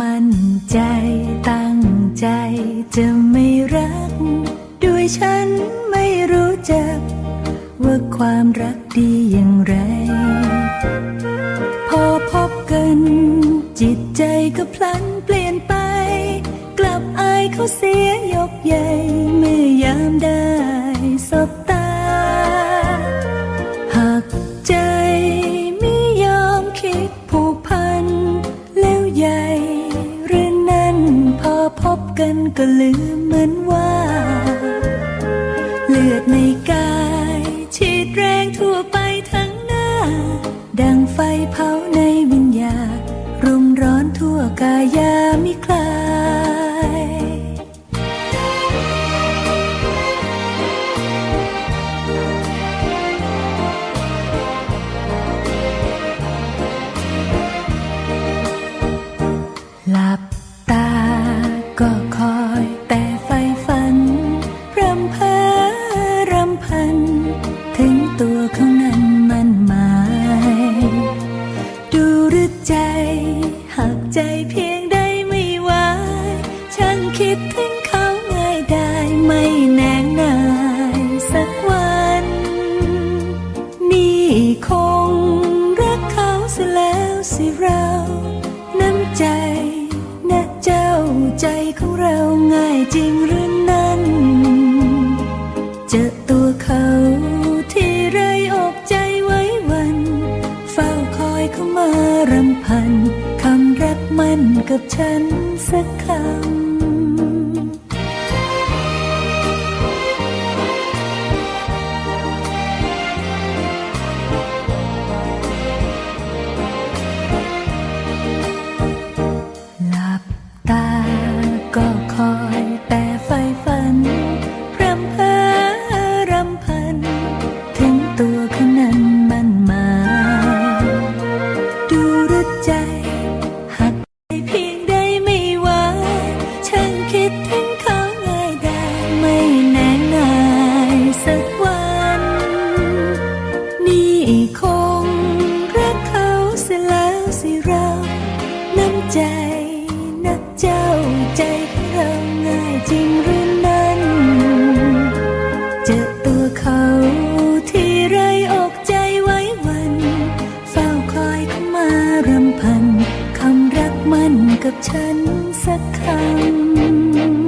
มั่นใจตั้งใจจะไม่รัก ด้วยฉันไม่รู้จัก ว่าความรักดีอย่างไร พอพบกัน จิตใจก็พลันเปลี่ยนไป กลับอายเขาเสียยกใหญ่ ก็ลืมเหมือนว่า เลือดในกายฉีดแรงทั่วไปทั้งหน้า ดังไฟเผาในวิญญารุมร้อนทั่วกายามิคลายหลับตาก็คอ ใจ หักใจเพียงใดไม่ไหวช่างคิดถึงเขาง่ายได้ไม่แนงนายสักวัน นี่คงรักเขาเสียแล้วสิเรา น้ำใจ พันคำรักมันกับฉันสักคำ สิเราน้ำใจนักเจ้าใจของเราง่ายจริงหรือนั้นเจอตัวเขาที่ไรอกใจไว้วันเฝ้าคอยเขามารำพันคำรักมันกับฉันสักคำ